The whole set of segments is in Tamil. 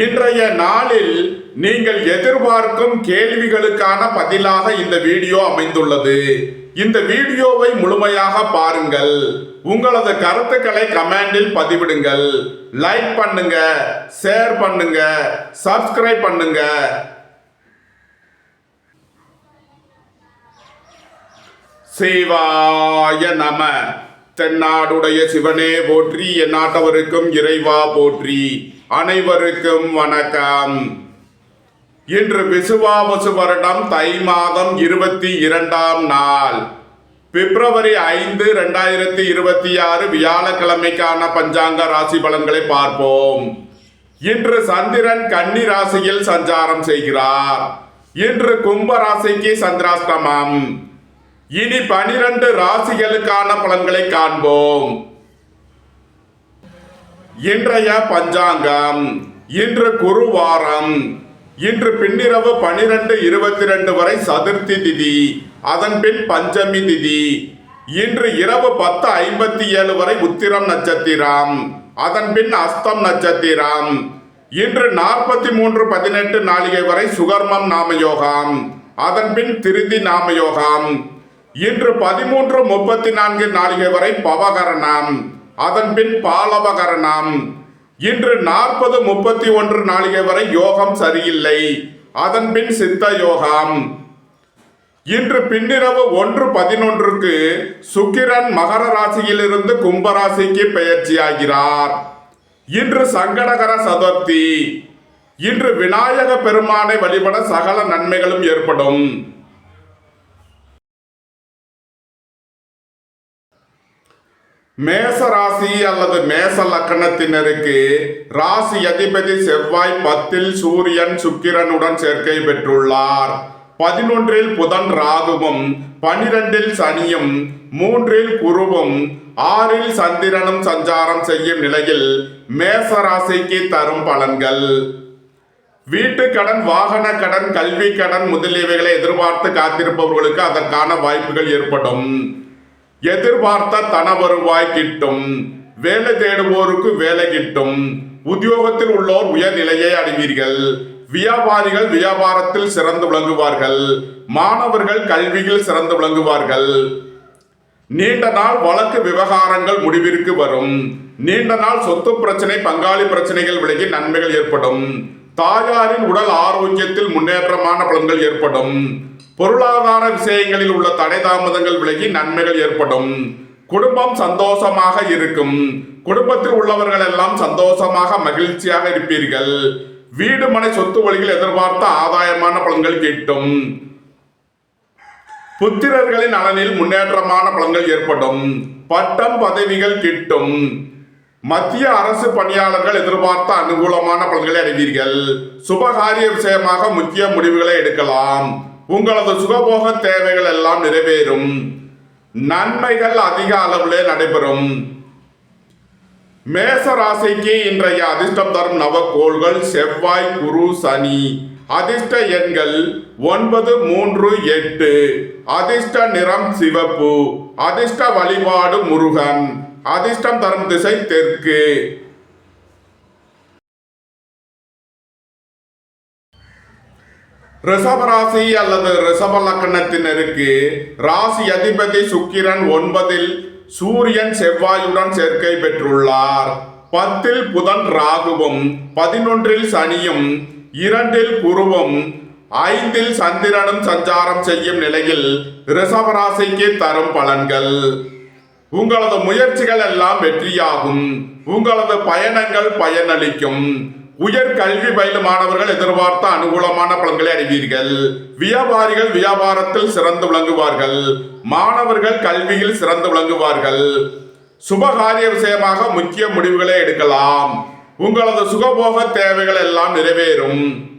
இன்றைய நாளில் நீங்கள் எதிர்பார்க்கும் கேள்விகளுக்கான பதிலாக இந்த வீடியோ அமைந்துள்ளது. இந்த வீடியோவை முழுமையாக பாருங்கள். உங்களது கருத்துக்களை கமெண்டில் பதிவிடுங்கள். லைக் பண்ணுங்க ஷேர் பண்ணுங்க சப்ஸ்கிரைப் பண்ணுங்க. சிவாய நம. தென்னாடுடைய சிவனே போற்றி என் நாட்டவருக்கும் இறைவா போற்றி. அனைவருக்கும் வணக்கம். இன்று விசுவாவசு வருடம் தை மாதம் இருபத்தி இரண்டாம் நாள். பிப்ரவரி ஐந்து ரெண்டாயிரத்தி இருபத்தி ஆறு வியாழக்கிழமைக்கான பஞ்சாங்க ராசி பலன்களை பார்ப்போம். இன்று சந்திரன் கன்னி ராசியில் சஞ்சாரம் செய்கிறார். இன்று கும்ப ராசிக்கு சந்திராஷ்டமம். இனி பனிரெண்டு ராசிகளுக்கான பலன்களை காண்போம். இன்றைய பஞ்சாங்கம் இன்று குருவாரம் இன்று பின்னிரவு பனிரெண்டு இருபத்தி ரெண்டு வரை சதுர்த்தி திதி அதன் பின் பஞ்சமி திதி. இன்று இரவு பத்து ஐம்பத்தி ஏழு வரை உத்திரம் நட்சத்திரம் அதன் பின் அஸ்தம் நட்சத்திரம். இன்று நாற்பத்தி மூன்று பதினெட்டு நாளிகை வரை சுகர்மம் நாமயோகம் அதன் பின் திருதி நாமயோகம். இன்று பதிமூன்று முப்பத்தி நான்கு நாளிகை வரை பவகரணம் அதன் பின் பாலவகரணம். இன்று நாற்பது முப்பத்தி ஒன்று நாளிகை வரை யோகம் சரியில்லை. அதன் பின் சித்த யோகம். இன்று பின்னிரவு ஒன்று பதினொன்றுக்கு சுக்கிரன் மகர ராசியிலிருந்து கும்பராசிக்கு பெயர்ச்சியாகிறார். இன்று சங்கடகர சதுர்த்தி. இன்று விநாயக பெருமானை வழிபட சகல நன்மைகளும் ஏற்படும். மேச ராசி அல்லது மேச லக்கணத்தினருக்கு ராசி அதிபதி செவ்வாய் பத்தில் சூரியன் சுக்கிரனுடன் சேர்க்கை பெற்றுள்ளார். பதினொன்றில் புதன் ராகுவும் பனிரெண்டில் சனியும் மூன்றில் குருவும் ஆறில் சந்திரனும் சஞ்சாரம் செய்யும் நிலையில் மேச ராசிக்கு தரும் பலன்கள். வீட்டு கடன் வாகன கடன் கல்வி கடன் முதலியவைகளை எதிர்பார்த்து காத்திருப்பவர்களுக்கு அதற்கான வாய்ப்புகள் ஏற்படும். எதிர்பார்த்த தன வருவாய் கிட்டும். வேலை தேடுவோருக்கு வேலை கிட்டும். உத்தியோகத்தில் உள்ளோர் உயர்நிலையை அடைவீர்கள். வியாபாரிகள் வியாபாரத்தில் சிறந்து விளங்குவார்கள். மாணவர்கள் கல்வியில் சிறந்து விளங்குவார்கள். நீண்ட நாள் வழக்கு விவகாரங்கள் முடிவிற்கு வரும். நீண்ட நாள் சொத்து பிரச்சனை பங்காளி பிரச்சனைகள் விலகி நன்மைகள் ஏற்படும். தாயாரின் உடல் ஆரோக்கியத்தில் முன்னேற்றமான பலன்கள் ஏற்படும். பொருளாதார விஷயங்களில் உள்ள தடை தாமதங்கள் விலகி நன்மைகள் ஏற்படும். குடும்பம் சந்தோஷமாக இருக்கும். குடும்பத்தில் உள்ளவர்கள் எல்லாம் சந்தோஷமாக மகிழ்ச்சியாக இருப்பீர்கள். வீடு மனை சொத்து வழிகள் எதிர்பார்த்த ஆதாயமான பலன்கள் கிட்டும். புத்திரர்களின் நலனில் முன்னேற்றமான பலன்கள் ஏற்படும். பட்டம் பதவிகள் கிட்டும். மத்திய அரசு பணியாளர்கள் எதிர்பார்த்த அனுகூலமான பலன்களை அடைவீர்கள். சுபகாரிய விஷயமாக முக்கிய முடிவுகளை எடுக்கலாம். உங்களது சுகபோக தேவைகள் எல்லாம் நிறைவேறும். நன்மைகள் அதிக அளவிலே நடைபெறும். மேச ராசிக்கு இன்றைய அதிர்ஷ்டம் தரும் நவக்கோள்கள் செவ்வாய் குரு சனி. அதிர்ஷ்ட எண்கள் ஒன்பது மூன்று எட்டு. அதிர்ஷ்ட நிறம் சிவப்பு. அதிர்ஷ்ட வழிபாடு முருகன். அதிர்ஷ்டம் தரும் திசை தெற்கு. ரிஷபராசி அல்லது ரிஷப லக்கணத்தினருக்கு ராசி அதிபதி சுக்கிரன் ஒன்பதில் சூரியன் செவ்வாயுடன் சேர்க்கை பெற்றுள்ளார். பத்தில் புதன் ராகுவும் பதினொன்றில் சனியும் இரண்டில் குருவும் ஐந்தில் சந்திரனும் சஞ்சாரம் செய்யும் நிலையில் ரிஷபராசிக்கு தரும் பலன்கள். உங்களது முயற்சிகள் எல்லாம் வெற்றியாகும். உங்களது பயணங்கள் பயனளிக்கும். உயர் கல்வி பயிலும் மாணவர்கள் எதிர்பார்த்த அனுகூலமான பலன்களை அடைவீர்கள். வியாபாரிகள் வியாபாரத்தில் சிறந்து விளங்குவார்கள். மாணவர்கள் கல்வியில் சிறந்து விளங்குவார்கள். சுபகாரிய விஷயமாக முக்கிய முடிவுகளை எடுக்கலாம். உங்களது சுகபோக தேவைகள் எல்லாம் நிறைவேறும்.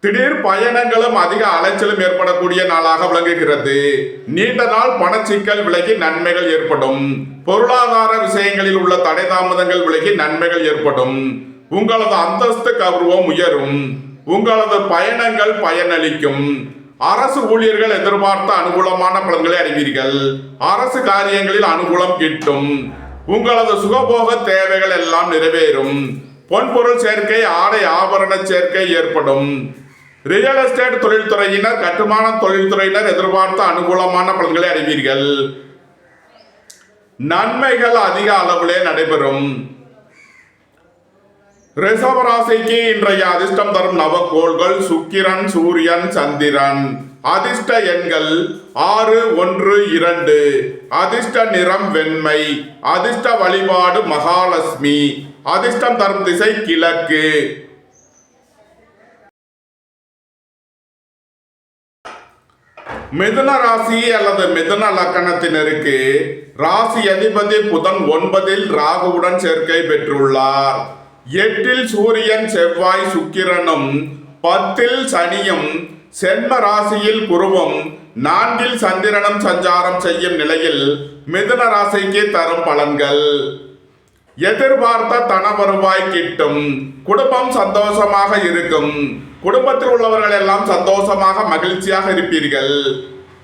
திடீர் பயணங்களும் அதிக அலைச்சலும் ஏற்படக்கூடிய நாளாக விளங்குகிறது. நீண்ட நாள் பணச்சிக்கல் விலகி நன்மைகள் ஏற்படும். பொருளாதார விஷயங்களில் உள்ள தடை தாமதங்கள் விலகி நன்மைகள் ஏற்படும். உங்களது அந்தஸ்து கௌரவம் உயரும். உங்களது பயணங்கள் பயனளிக்கும். அரசு ஊழியர்கள் எதிர்பார்த்த அனுகூலமான பலன்களை அறிவீர்கள் அரசு காரியங்களில் அனுகூலம் கிட்டும். உங்களது சுகபோக தேவைகள் எல்லாம் நிறைவேறும். பொன்பொருள் சேர்க்கை ஆடை ஆபரண சேர்க்கை ஏற்படும். ரியல் எஸ்டேட் தொழில்துறையினர் கட்டுமான தொழில்துறையினர் எதிர்பார்த்த அனுகூலமான பலன்களை அறிவீர்கள் நன்மைகள் அதிக அளவிலே நடைபெறும். ரிஷபராசிக்கு இன்றைய அதிர்ஷ்டம் தரும் நவக்கோள்கள் சுக்கிரன் சூரியன் சந்திரன். அதிர்ஷ்ட எண்கள் ஆறு ஒன்று இரண்டு. அதிர்ஷ்ட நிறம் வெண்மை. அதிர்ஷ்ட வழிபாடு மகாலட்சுமி. அதிர்ஷ்டம் தரும் திசை கிழக்கு. மிதுன ராசி அல்லது மிதுன லக்கணத்தினருக்கு ராசி அதிபதி புதன் ஒன்பதில் ராகுவுடன் சேர்க்கை பெற்றுள்ளார். எட்டில் சூரியன் செவ்வாய் சுக்கிரனும் பத்தில் சனியும் சென்ம ராசியில் குருவும் நான்கில் சந்திரனும் சஞ்சாரம் செய்யும் நிலையில் மிதுன ராசிக்கு தரும் பலன்கள். எதிர்பார்த்த தன வருவாய் கிட்டும் குடும்பம் சந்தோஷமாக இருக்கும். குடும்பத்தில் உள்ளவர்கள் எல்லாம் சந்தோஷமாக மகிழ்ச்சியாக இருப்பீர்கள்.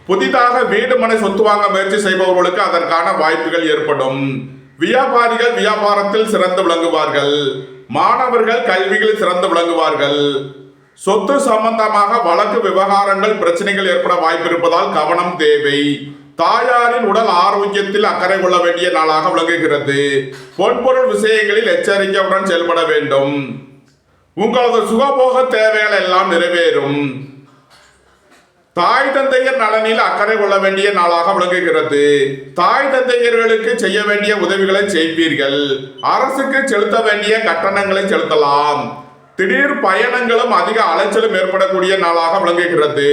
புதிதாக வீடு மனை சொத்து வாங்க முயற்சி செய்பவர்களுக்கு அதற்கான வாய்ப்புகள் ஏற்படும். வியாபாரிகள் வியாபாரத்தில் சிறந்து விளங்குவார்கள். மாணவர்கள் கல்வியில் சிறந்து விளங்குவார்கள். சொத்து சம்பந்தமாக வழக்கு விவகாரங்கள் பிரச்சனைகள் ஏற்பட வாய்ப்பிருப்பதால் கவனம் தேவை. தாயாரின் உடல் ஆரோக்கியத்தில் அக்கறை கொள்ள வேண்டிய நாளாக விளங்குகிறது. பொன்பொருள் விஷயங்களில் எச்சரிக்கையுடன் செயல்பட வேண்டும். உங்களது சுகபோக தேவைகள் எல்லாம் நிறைவேறும். தாய் தந்தையர் நலனில் அக்கறை கொள்ள வேண்டிய நாளாக விளங்குகிறது. தாய் தந்தையர்களுக்கு செய்ய வேண்டிய உதவிகளை செய்வீர்கள். அரசுக்கு செலுத்த வேண்டிய கட்டணங்களை செலுத்தலாம். திடீர் பயணங்களும் அதிக அலைச்சலும் ஏற்படக்கூடிய நாளாக விளங்குகிறது.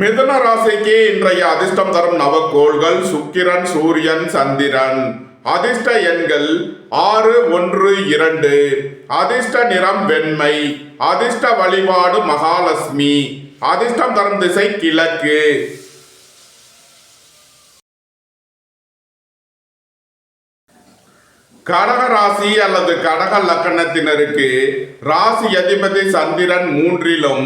மிதுன ராசிக்கு இன்றைய அதிர்ஷ்டம் தரும் நவக்கோள்கள் சுக்கிரன் சூரியன் சந்திரன். அதிர்ஷ்ட எண்கள் ஆறு ஒன்று இரண்டு. அதிர்ஷ்ட நிறம் வெண்மை அதிர்ஷ்ட வழிபாடு மகாலட்சுமி அதிர்ஷ்டம் தரும் திசை கிழக்கு. கடக ராசி அல்லது கடக லக்கணத்தினருக்கு ராசி அதிபதி சந்திரன் மூன்றிலும்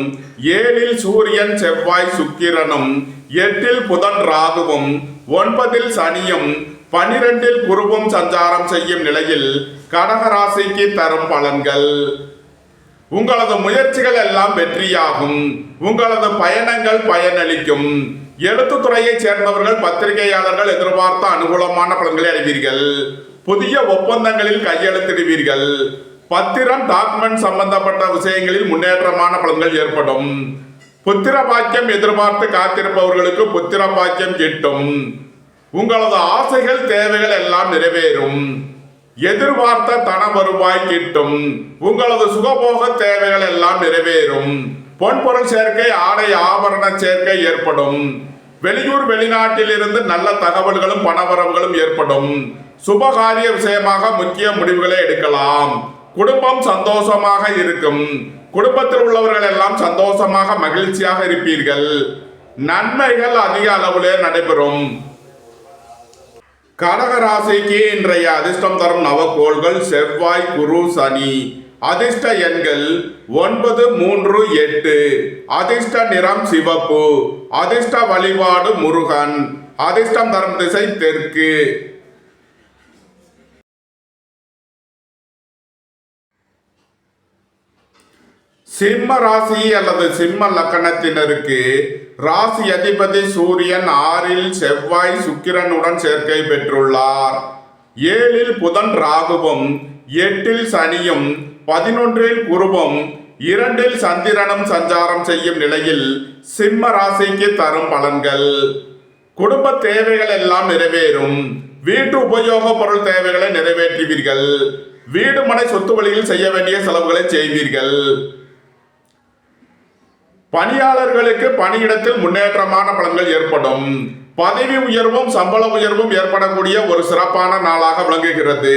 ஏழில் சூரியன் செவ்வாய் சுக்கிரனும் எட்டில் புதன் ராகுவும் ஒன்பதில் சனியும் பனிரெண்டில் குருவும் சஞ்சாரம் செய்யும் நிலையில் கடகராசிக்கு தரும் பலன்கள். உங்களது முயற்சிகள் எல்லாம் வெற்றியாகும். உங்களது பயணங்கள் பயனளிக்கும். எழுத்துத்துறையைச் சேர்ந்தவர்கள் பத்திரிகையாளர்கள் எதிர்பார்த்த அனுகூலமான பலன்களை அறிவீர்கள் புதிய ஒப்பந்தங்களில் கையெழுத்திடுவீர்கள். பத்திரம் டாக்குமெண்ட் சம்பந்தப்பட்ட விஷயங்களில் முன்னேற்றமான பலன்கள் ஏற்படும். புத்திர பாக்கியம் எதிர்பார்த்து காத்திருப்பவர்களுக்கு புத்திர பாக்கியம் கிட்டும். உங்களது ஆசைகள் தேவைகள் எல்லாம் நிறைவேறும். எதிர்பார்த்த தன வருவாய் கிட்டும். உங்களது சுகபோக தேவைகள் எல்லாம் நிறைவேறும். பொன்பொருள் சேர்க்கை ஆடை ஆபரண சேர்க்கை ஏற்படும். வெளியூர் வெளிநாட்டில் இருந்து நல்ல தகவல்களும் பணவரவுகளும் ஏற்படும். சுபகாரிய விஷயமாக முக்கிய முடிவுகளை எடுக்கலாம். குடும்பம் சந்தோஷமாக இருக்கும். குடும்பத்தில் உள்ளவர்கள் எல்லாம் சந்தோஷமாக மகிழ்ச்சியாக இருப்பீர்கள். நன்மைகள் அதிக அளவிலே நடைபெறும். கடகராசிக்கு இன்றைய அதிர்ஷ்டம் தரும் நவக்கோள்கள் செவ்வாய் குரு சனி. அதிர்ஷ்ட எண்கள் ஒன்பது மூன்று எட்டு. அதிர்ஷ்ட நிறம் சிவப்பு. அதிர்ஷ்ட வழிபாடு முருகன். அதிர்ஷ்டம் தரும் திசை தெற்கு. சிம்ம ராசி அல்லது சிம்ம லக்கணத்தினருக்கு ராசி அதிபதி சூரியன் ஆறில் செவ்வாய் சுக்கிரனுடன் சேர்க்கை பெற்றுள்ளார். ஏழில் புதன் ராகுவும் எட்டில் சனியும் பதினொன்றில் குருவும் இரண்டில் சந்திரனும் சஞ்சாரம் செய்யும் நிலையில் சிம்ம ராசிக்கு தரும் பலன்கள். குடும்ப தேவைகள் எல்லாம் நிறைவேறும். வீட்டு உபயோக பொருள் தேவைகளை நிறைவேற்றுவீர்கள். வீடு மனை சொத்து வழியில் செய்ய வேண்டிய செலவுகளை செய்வீர்கள். பணியாளர்களுக்கு பணியிடத்தில் முன்னேற்றமான பலன்கள் ஏற்படும். பதவி உயர்வும் சம்பள உயர்வும் ஏற்படக்கூடிய ஒரு சிறப்பான நாளாக விளங்குகிறது.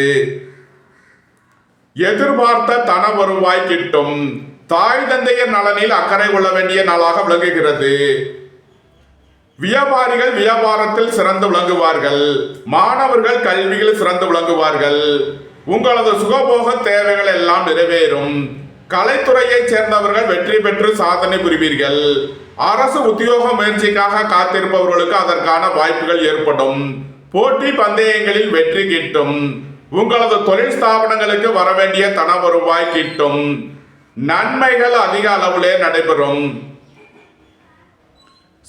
எதிர்பார்த்த தன வருவாய் கிட்டும். தாய் தந்தையர் நலனில் அக்கறை கொள்ள வேண்டிய நாளாக விளங்குகிறது. வியாபாரிகள் வியாபாரத்தில் சிறந்து விளங்குவார்கள். மாணவர்கள் கல்வியில் சிறந்து விளங்குவார்கள். உங்களது சுகபோக தேவைகள் எல்லாம் நிறைவேறும். கலைத்துறையைச் சேர்ந்தவர்கள் வெற்றி பெற்று சாதனை புரிவீர்கள். அரசு உத்தியோக முயற்சிக்காக காத்திருப்பவர்களுக்கு அதற்கான வாய்ப்புகள் ஏற்படும். போட்டி பந்தயங்களில் வெற்றி கிட்டும். உங்களது தொழில் ஸ்தாபனங்களுக்கு வரவேண்டிய தன வருவாய் கிட்டும். நன்மைகள் அதிக அளவிலே நடைபெறும்.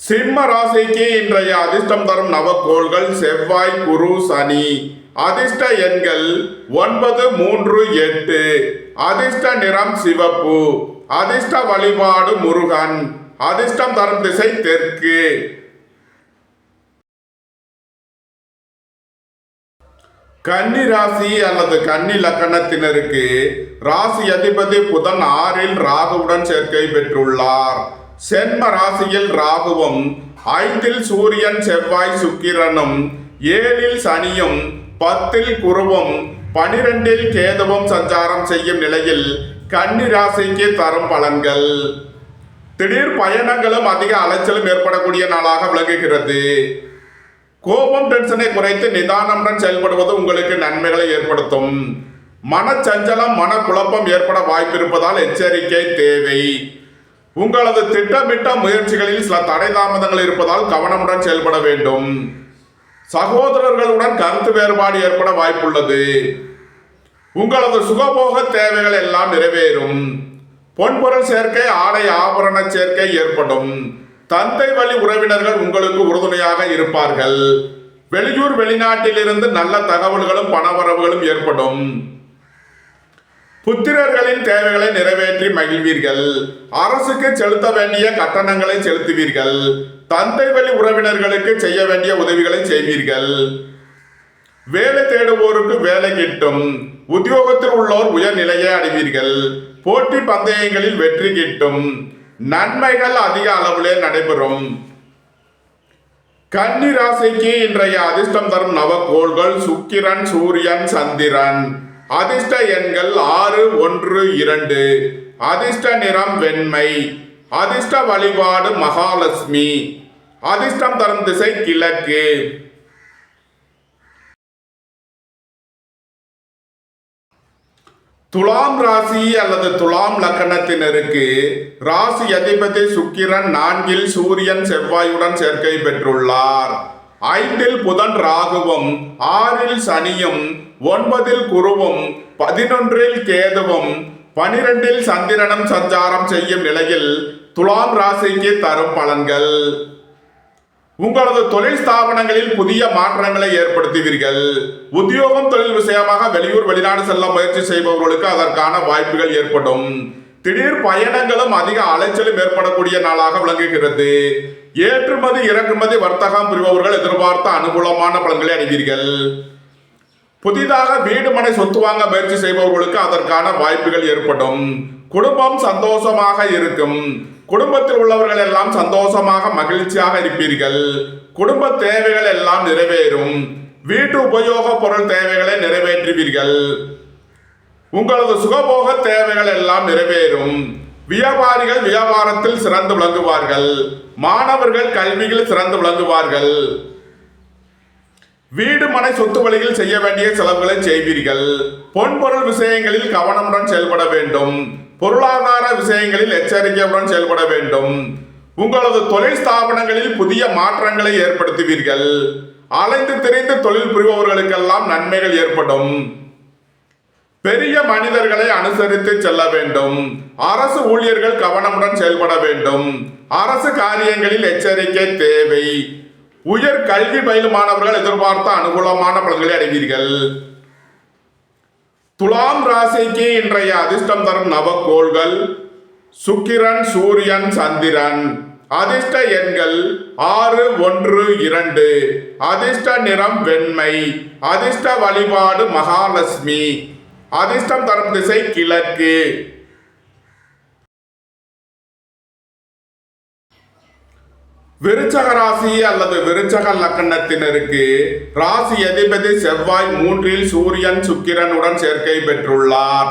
சிம்ம ராசிக்கு இன்றைய அதிர்ஷ்டம் தரும் நவக்கோள்கள் செவ்வாய் குரு சனி. அதிர்ஷ்ட எண்கள் ஒன்பது மூன்று எட்டு. அதிர்ஷ்ட நிறம் சிவப்பு. அதிர்ஷ்ட வழிபாடு முருகன். அதிர்ஷ்டம் தரும் திசை தெற்கு. கன்னி ராசி அல்லது கன்னி லக்கணத்தினருக்கு ராசி அதிபதி புதன் ஆறில் ராகுவுடன் சேர்க்கை பெற்றுள்ளார். சென்ம ராசியில் ராகுவும் ஐந்தில் சூரியன் செவ்வாய் சுக்கிரனும் ஏழில் சனியும் பத்தில் குருவும் பனிரெண்டில் கேதுவும் சஞ்சாரம் செய்யும் நிலையில் கன்னி ராசிக்கு தரும் பலன்கள். திடீர் பயணங்களும் அதிக அலைச்சலும் ஏற்படக்கூடிய நாளாக விளங்குகிறது. கோபம் டென்ஷனை குறைத்து நிதானமுடன் செயல்படுவது உங்களுக்கு நன்மைகளை ஏற்படுத்தும். மனச்சஞ்சலம் மனக்குழப்பம் ஏற்பட வாய்ப்பிருப்பதால் எச்சரிக்கை தேவை. உங்களது திட்டமிட்ட முயற்சிகளில் சில தடை தாமதங்கள் இருப்பதால் கவனமுடன் செயல்பட வேண்டும். சகோதரர்களுடன் கருத்து வேறுபாடு ஏற்பட வாய்ப்புள்ளது. உங்களது சுகபோக தேவைகள் எல்லாம் நிறைவேறும். பொன்பொருள் சேர்க்கை ஆடை ஆபரண சேர்க்கை ஏற்படும். தந்தை வழி உறவினர்கள் உங்களுக்கு உறுதுணையாக இருப்பார்கள். வெளியூர் வெளிநாட்டிலிருந்து நல்ல தகவல்களும் பணவரவுகளும் ஏற்படும். புத்திரர்களின் தேவைகளை நிறைவேற்றி மகிழ்வீர்கள். அரசுக்கு செலுத்த வேண்டிய கட்டணங்களை செலுத்துவீர்கள். தந்தை வழி உறவினர்களுக்கு செய்ய வேண்டிய உதவிகளை செய்வீர்கள். வேலை தேடுவோருக்கு வேலை கிட்டும். உத்தியோகத்தில் உள்ளோர் உயர்நிலையை அடைவீர்கள். போட்டி பந்தயங்களில் வெற்றி கிட்டும். நன்மைகள் அதிக அளவிலே நடைபெறும். கன்னி ராசிக்கு இன்றைய அதிர்ஷ்டம் தரும் நவக்கோள்கள் சுக்கிரன் சூரியன் சந்திரன். அதிர்ஷ்ட எண்கள் ஆறு ஒன்று இரண்டு. அதிர்ஷ்ட நிறம் வெண்மை. அதிர்ஷ்ட வழிபாடு மகாலட்சுமி. அதிர்ஷ்டம் தரும் திசை கிழக்கு. துலாம் ராசி அல்லது துலாம் லக்கணத்தினருக்கு ராசி அதிபதி சுக்கிரன் நான்கில் சூரியன் செவ்வாயுடன் சேர்க்கை பெற்றுள்ளார். ஐந்தில் புதன் ராகுவும் ஆறில் சனியும் ஒன்பதில் குருவும் பதினொன்றில் கேதுவும் பனிரெண்டில் சந்திரனும் சஞ்சாரம் செய்யும் நிலையில் துலாம் ராசிக்கு தரும் பலன்கள். உங்களது தொழில் ஸ்தாபனங்களில் புதிய மாற்றங்களை ஏற்படுத்துவீர்கள். உத்தியோகம் தொழில் விஷயமாக வெளியூர் வெளிநாடு செல்ல முயற்சி செய்பவர்களுக்கு அதற்கான வாய்ப்புகள் ஏற்படும். திடீர் பயணங்களும் அதிக அலைச்சலும் ஏற்படக்கூடிய நாளாக விளங்குகிறது. ஏற்றுமதி இறக்குமதி வர்த்தகம் புரிபவர்கள் எதிர்பார்த்த அனுகூலமான பலன்களை அடைவீர்கள். புதிதாக வீடு மனை சொத்து வாங்க முயற்சி செய்பவர்களுக்கு அதற்கான வாய்ப்புகள் ஏற்படும். குடும்பம் சந்தோஷமாக இருக்கும். குடும்பத்தில் உள்ளவர்கள் எல்லாம் சந்தோஷமாக மகிழ்ச்சியாக இருப்பீர்கள். குடும்ப தேவைகள் எல்லாம் நிறைவேறும். வீட்டு உபயோக பொருள் தேவைகளை நிறைவேற்றுவீர்கள். உங்களது சுகபோக தேவைகள் எல்லாம் நிறைவேறும். வியாபாரிகள் வியாபாரத்தில் சிறந்து விளங்குவார்கள். மாணவர்கள் கல்வியில் சிறந்து விளங்குவார்கள். வீடு மனை சொத்து வழியில் செய்ய வேண்டிய செலவுகளை செய்வீர்கள். பொன்பொருள் விஷயங்களில் கவனமுடன் செயல்பட வேண்டும். பொருளாதார விஷயங்களில் எச்சரிக்கையுடன் செயல்பட வேண்டும். உங்களது தொழில் ஸ்தாபனங்களில் புதிய மாற்றங்களை ஏற்படுத்துவீர்கள். அலைந்து திரிந்து தொழில் புரிபவர்களுக்கெல்லாம் நன்மைகள் ஏற்படும். பெரிய மனிதர்களை அனுசரித்து செல்ல வேண்டும். அரசு ஊழியர்கள் கவனமுடன் செயல்பட வேண்டும். அரசு காரியங்களில் எச்சரிக்கை தேவை. உயர் கல்வி பயிலும் மாணவர்கள் எதிர்பார்த்த அனுகூலமான பலன்களை அடைவீர்கள். துலாம் ராசிக்கு இன்றைய அதிர்ஷ்டம் தரும் நவக்கோள்கள் சுக்கிரன் சூரியன் சந்திரன். அதிர்ஷ்ட எண்கள் ஆறு ஒன்று இரண்டு. அதிர்ஷ்ட நிறம் வெண்மை. அதிர்ஷ்ட வழிபாடு மகாலட்சுமி. அதிர்ஷ்டம் தரும் திசை கிழக்கு. விருச்சக ராசி அல்லது விருச்சக லக்கணத்தினருக்கு ராசி அதிபதி செவ்வாய் மூன்றில் சூரியன் சுக்கிரனுடன் சேர்க்கை பெற்றுள்ளார்.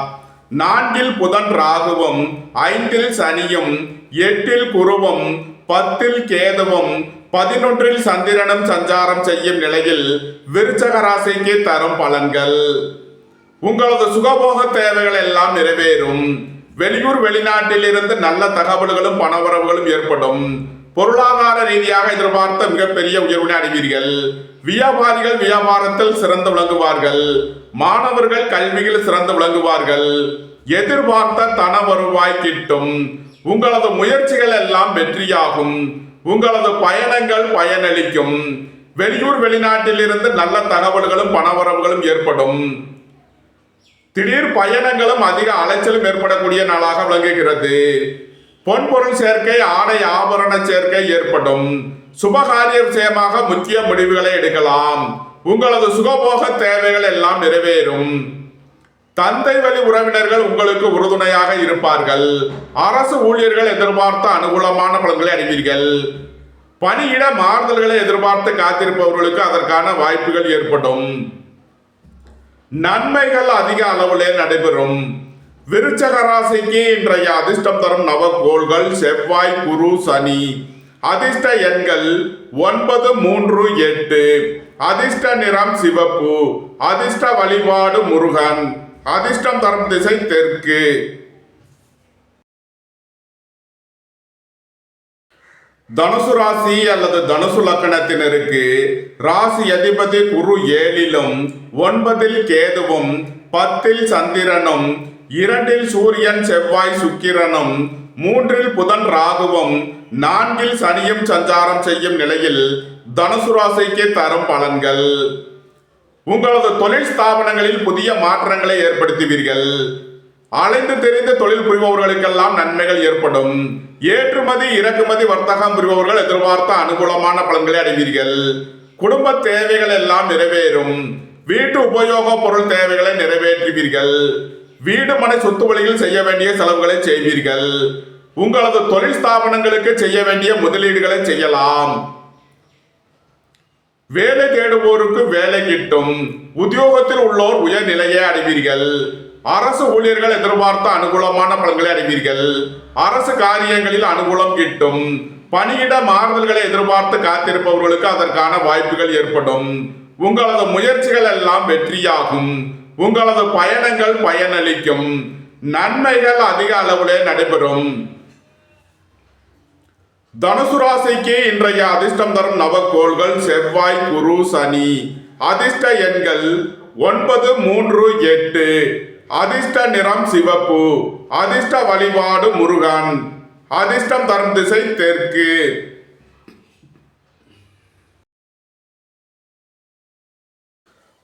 நான்கில் புதன் ராகுவும் ஐந்தில் சனியும் எட்டில் குருவும் பத்தில் கேதுவும் பதினொன்றில் சந்திரனும் சஞ்சாரம் செய்யும் நிலையில் விருச்சக ராசிக்கு தரும் பலன்கள். உங்களது சுகபோக தேவைகள் எல்லாம் நிறைவேறும். வெளியூர் வெளிநாட்டில் இருந்து நல்ல தகவல்களும் பணவரவுகளும் ஏற்படும். பொருளாதார ரீதியாக எதிர்பார்த்த மிகப்பெரிய உயர்வினை அடைவீர்கள். வியாபாரிகள் வியாபாரத்தில் சிறந்து விளங்குவார்கள். மாணவர்கள் கல்வியில் சிறந்து விளங்குவார்கள். எதிர்பார்த்த தன வருவாய் கிட்டும். உங்களது முயற்சிகள் எல்லாம் வெற்றியாகும். உங்களது பயணங்கள் பயனளிக்கும். வெளியூர் வெளிநாட்டில் இருந்து நல்ல தகவல்களும் பணவரவுகளும் ஏற்படும். திடீர் பயணங்களும் அதிக அலைச்சலும் ஏற்படக்கூடிய நாளாக விளங்குகிறது. பொன்பொருள் சேர்க்கை ஆடை ஆபரண சேர்க்கை ஏற்படும். சுபகாரிய விஷயமாக முக்கிய முடிவுகளை எடுக்கலாம். உங்களது சுகபோக தேவைகள் எல்லாம் நிறைவேறும். தந்தை வழி உறவினர்கள் உங்களுக்கு உறுதுணையாக இருப்பார்கள். அரசு ஊழியர்கள் எதிர்பார்த்த அனுகூலமான பலன்களை அணிவீர்கள் பணியிட மாறுதல்களை எதிர்பார்த்து காத்திருப்பவர்களுக்கு அதற்கான வாய்ப்புகள் ஏற்படும். நன்மைகள் அதிக அளவிலே நடைபெறும். விருச்சக ராசிக்கு இன்றைய அதிர்ஷ்டம் தரும் நவகோள்கள் செவ்வாய் குரு சனி. அதிர்ஷ்ட எண்கள் ஒன்பது மூன்று எட்டு. அதிர்ஷ்ட நிறம் சிவப்பு. அதிர்ஷ்ட வழிபாடு முருகன். அதிர்ஷ்டம் தரும் திசை தெற்கு. தனுசு ராசி அல்லது தனுசு லக்கணத்தினருக்கு ராசி அதிபதி குரு ஏழிலும் ஒன்பதில் கேதுவும் பத்தில் சந்திரனும் இரண்டில் சூரியன் செவ்வாய் சுக்கிரனும் மூன்றில் புதன் ராகுவும் நான்கில் சனியும் சஞ்சாரம் செய்யும் நிலையில் தனுசு ராசிக்கு தரும் பலன்கள். உங்களது தொழில் ஸ்தாபனங்களில் புதிய மாற்றங்களை ஏற்படுத்துவீர்கள். அலைந்து தெரிந்த தொழில் புரிபவர்களுக்கெல்லாம் நன்மைகள் ஏற்படும். ஏற்றுமதி இறக்குமதி வர்த்தகம் புரிபவர்கள் எதிர்பார்த்த அனுகூலமான பலன்களை அடைவீர்கள். குடும்ப தேவைகள் எல்லாம் நிறைவேறும். வீட்டு உபயோக பொருள் தேவைகளை நிறைவேற்றுவீர்கள். வீடு மனை சொத்து வழியில் செய்ய வேண்டிய செலவுகளை செய்வீர்கள். உங்களது தொழில் ஸ்தாபனங்களுக்கு செய்ய வேண்டிய முதலீடுகளை செய்யலாம். வேலை தேடுவோருக்கு வேலை கிட்டும். உத்தியோகத்தில் உள்ளோர் உயர்நிலையை அடைவீர்கள். அரசு ஊழியர்கள் எதிர்பார்த்த அனுகூலமான பலன்களை அடைவீர்கள் அரசு காரியங்களில் அனுகூலம் கிட்டும். பணியிட மாறுதல்களை எதிர்பார்த்து காத்திருப்பவர்களுக்கு அதற்கான வாய்ப்புகள் ஏற்படும். உங்களது முயற்சிகள் எல்லாம் வெற்றியாகும். உங்களது பயணங்கள் பயனளிக்கும். நன்மைகள் அதிக அளவிலே நடைபெறும். தனுசு ராசிக்கு இன்றைய அதிர்ஷ்டம் தரும் நவக்கோள்கள் செவ்வாய் குரு சனி. அதிர்ஷ்ட எண்கள் ஒன்பது மூன்று எட்டு. அதிர்ஷ்ட நிறம் சிவப்பு. அதிர்ஷ்ட வழிபாடு முருகன். அதிர்ஷ்டம் தரும் திசை தெற்கு.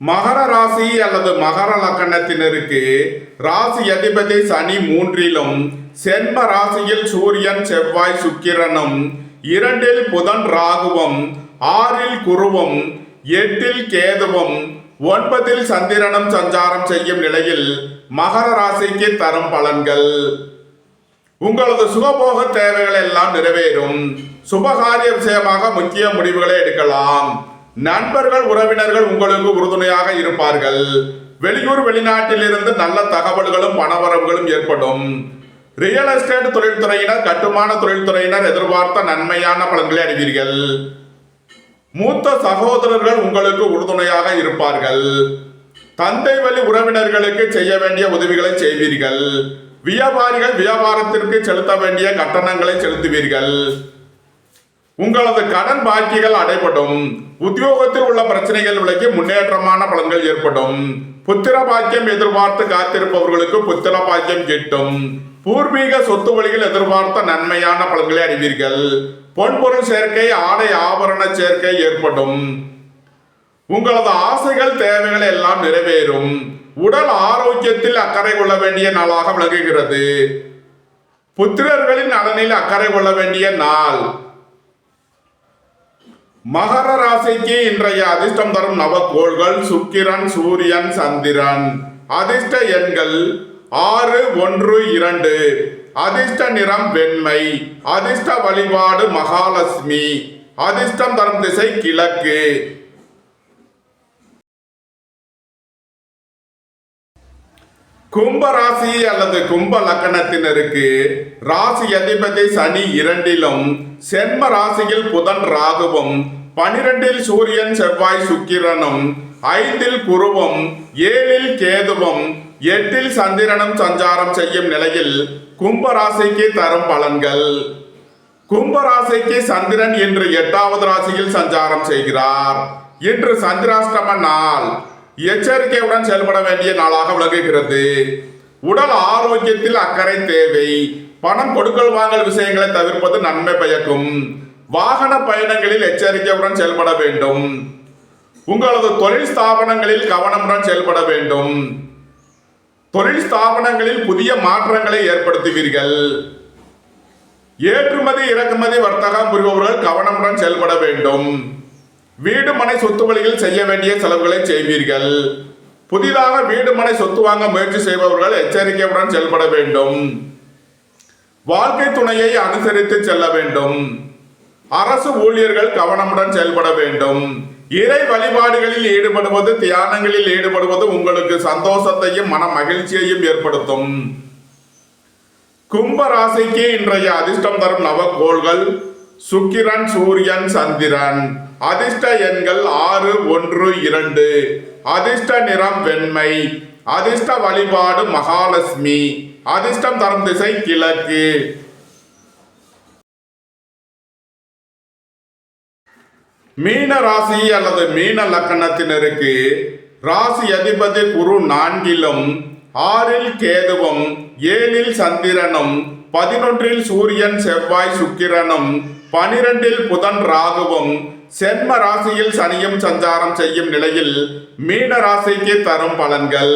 மகர ராசி அல்லது மகர லக்கணத்தினருக்கு ராசி அதிபதி சனி மூன்றிலும் சென்ம ராசியில் சூரியன் செவ்வாய் சுக்கிரனும் இரண்டில் புதன் ராகுவம் ஆறில் குருவும் எட்டில் கேதுவும் ஒன்பதில் சந்திரனும் சஞ்சாரம் செய்யும் நிலையில் மகர ராசிக்கு தரும் பலன்கள். உங்களது சுகபோக தேவைகள் எல்லாம் நிறைவேறும். சுபகாரிய விஷயமாக முக்கிய முடிவுகளை எடுக்கலாம். நண்பர்கள் உறவினர்கள் உங்களுக்கு உறுதுணையாக இருப்பார்கள். வெளியூர் வெளிநாட்டில் இருந்து நல்ல தகவல்களும் பணவரவுகளும் ஏற்படும். ரியல் எஸ்டேட் தொழில்துறையினர் கட்டுமான தொழில்துறையினர் எதிர்பார்த்த நன்மையான பலன்களை அடைவீர்கள். மூத்த சகோதரர்கள் உங்களுக்கு உறுதுணையாக இருப்பார்கள். தந்தை வழி உறவினர்களுக்கு செய்ய வேண்டிய உதவிகளை செய்வீர்கள். வியாபாரிகள் வியாபாரத்திற்கு செலுத்த வேண்டிய கட்டணங்களை செலுத்துவீர்கள். உங்களது கடன் பாக்கிகள் அடைபடும். உத்தியோகத்தில் உள்ள பிரச்சனைகள் விலகி முன்னேற்றமான பலன்கள் ஏற்படும். புத்திர பாக்கியம் எதிர்பார்த்து காத்திருப்பவர்களுக்கு புத்திர பாக்கியம் கிட்டும். பூர்வீக சொத்து வழிகள் எதிர்பார்த்த நன்மையான பலன்களை அடைவீர்கள். பொன்பொருள் சேர்க்கை ஆடை ஆபரண சேர்க்கை ஏற்படும். உங்களது ஆசைகள் தேவைகள் எல்லாம் நிறைவேறும். உடல் ஆரோக்கியத்தில் அக்கறை கொள்ள வேண்டிய நாளாக விளங்குகிறது. புத்திரர்களின் நலனில் அக்கறை கொள்ள வேண்டிய நாள். மகர ராசிக்கு இன்றைய அதிர்ஷ்டம் தரும் நவக்கோள்கள் சுக்கிரன் சூரியன் சந்திரன். அதிர்ஷ்ட எண்கள் ஆறு ஒன்று இரண்டு. அதிர்ஷ்ட நிறம் வெண்மை. அதிர்ஷ்ட வழிபாடு மகாலட்சுமி. அதிர்ஷ்டம் தரும் திசை கிழக்கு. கும்ப ராசி அல்லது கும்ப லக்கணத்தினருக்கு ராசி அதிபதி சனி இரண்டிலும் சென்ம ராசியில் புதன் ராகுவும் பனிரெண்டில் சூரியன் செவ்வாய் சுக்கிரனும் ஐந்தில் குருவும் ஏழில் கேதுவும் எட்டில் சந்திரனும் சஞ்சாரம் செய்யும் நிலையில் கும்பராசிக்கு தரும் பலன்கள். கும்பராசிக்கு சந்திரன் இன்று எட்டாவது ராசியில் சஞ்சாரம் செய்கிறார். இன்று சந்திராஷ்டம நாள். எச்சரிக்கையுடன் செயல்பட வேண்டிய நாளாக விளங்குகிறது. உடல் ஆரோக்கியத்தில் அக்கறை தேவை. பணம் கொடுக்கல் வாங்கல் விஷயங்களை தவிர்ப்பது நன்மை பயக்கும். வாகன பயணங்களில் எச்சரிக்கையுடன் செயல்பட வேண்டும். உங்களது தொழில் ஸ்தாபனங்களில் கவனமுடன் செயல்பட வேண்டும். தொழில் ஸ்தாபனங்களில் புதிய மாற்றங்களை ஏற்படுத்துவீர்கள். ஏற்றுமதி இறக்குமதி வர்த்தகம் புரிபவர்கள் கவனமுடன் செயல்பட வேண்டும். வீடு மனை சொத்து வழியில் செய்ய வேண்டிய செலவுகளை செய்வீர்கள். புதிதாக வீடு மனை சொத்து வாங்க முயற்சி செய்பவர்கள் எச்சரிக்கையுடன் செயல்பட வேண்டும். வாழ்க்கை துணையை அனுசரித்து செல்ல வேண்டும். அரசு ஊழியர்கள் கவனமுடன் செயல்பட வேண்டும். இறை வழிபாடுகளில் ஈடுபடுவது தியானங்களில் ஈடுபடுவது உங்களுக்கு சந்தோஷத்தையும் மன மகிழ்ச்சியையும் ஏற்படுத்தும். கும்ப ராசிக்கு இன்றைய அதிர்ஷ்டம் தரும் நவக்கோள்கள் சுக்கிரன் சூரியன் சந்திரன். அதிர்ஷ்ட எண்கள் ஆறு ஒன்று இரண்டு. அதிர்ஷ்ட நிறம் வெண்மை. அதிர்ஷ்ட வழிபாடு மகாலட்சுமி. அதிர்ஷ்டம் தரும் திசை கிழக்கு. மீன ராசி அல்லது மீன லக்கணத்தினருக்கு ராசி அதிபதி குரு நான்கிலும் ஆறில் கேதுவும் ஏழில் சந்திரனும் பதினொன்றில் சூரியன் செவ்வாய் சுக்கிரனும் பனிரெண்டில் புதன் ராகுவும் சென்ம ராசியில் சனியும் சஞ்சாரம் செய்யும் நிலையில் மீன ராசிக்கு தரும் பலன்கள்.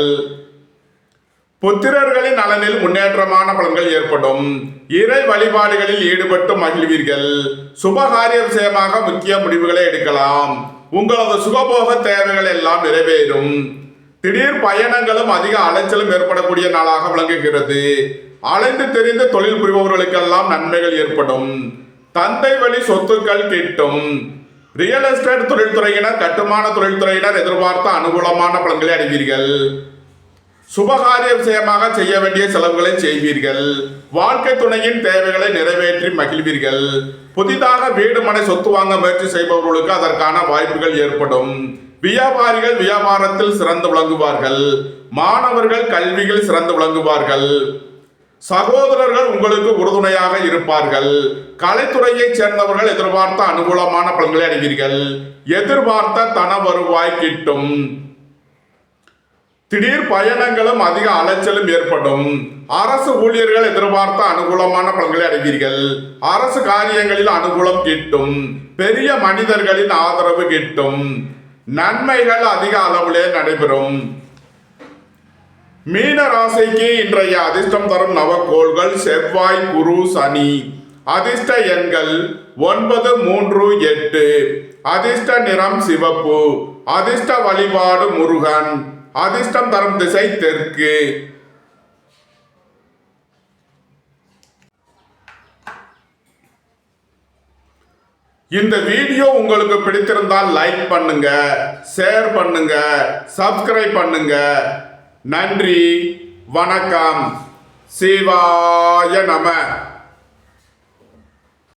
புத்திரர்களின் நலனில் முன்னேற்றமான பலன்கள் ஏற்படும். இறை வழிபாடுகளில் ஈடுபட்டு மகிழ்வீர்கள். சுபகாரிய விஷயமாக முக்கிய முடிவுகளை எடுக்கலாம். உங்களது சுகபோக தேவைகள் எல்லாம் நிறைவேறும். திடீர் பயணங்களும் அதிக அலைச்சலும் ஏற்படக்கூடிய நாளாக விளங்குகிறது. அலைந்து தெரிந்து தொழில் புரிபவர்களுக்கெல்லாம் நன்மைகள் ஏற்படும். தந்தை வழி சொத்துக்கள் கிட்டும். ரியல் எஸ்டேட் தொழில்துறையினர் கட்டுமான தொழில்துறையினர் எதிர்பார்த்த அனுகூலமான பலன்களை அடைவீர்கள். சுபகாரிய விஷயமாக செய்ய வேண்டிய செலவுகளை செய்வீர்கள். வாழ்க்கை துணையின் தேவைகளை நிறைவேற்றி மகிழ்வீர்கள். புதிதாக வீடு மனை சொத்து வாங்க முயற்சி செய்பவர்களுக்கு அதற்கான வாய்ப்புகள் ஏற்படும். வியாபாரிகள் வியாபாரத்தில் சிறந்து விளங்குவார்கள். மாணவர்கள் கல்வியில் சிறந்து விளங்குவார்கள். சகோதரர்கள் உங்களுக்கு உறுதுணையாக இருப்பார்கள். கலைத்துறையைச் சேர்ந்தவர்கள் எதிர்பார்த்த அனுகூலமான பலன்களை அடைவீர்கள். எதிர்பார்த்த தன வருவாய் கிட்டும். திடீர் பயணங்களும் அதிக அலைச்சலும் ஏற்படும். அரசு ஊழியர்கள் எதிர்பார்த்த அனுகூலமான பலன்களை அடைவீர்கள். அரசு காரியங்களில் அனுகூலம் கிட்டும். பெரிய மனிதர்களின் ஆதரவு கிட்டும். நன்மைகள் அதிக அளவிலே நடைபெறும். மீன ராசிக்கு இன்றைய அதிர்ஷ்டம் தரும் நவக்கோள்கள் செவ்வாய் குரு சனி. அதிர்ஷ்ட எண்கள் ஒன்பது மூன்று எட்டு. அதிர்ஷ்ட நிறம் சிவப்பு. அதிர்ஷ்ட வழிபாடு முருகன். அதிர்ஷ்டம் தரும் திசை தெற்கு. இந்த வீடியோ உங்களுக்கு பிடித்திருந்தால் லைக் பண்ணுங்க ஷேர் பண்ணுங்க சப்ஸ்கிரைப் பண்ணுங்க. நன்றி வணக்கம். சிவாய நம.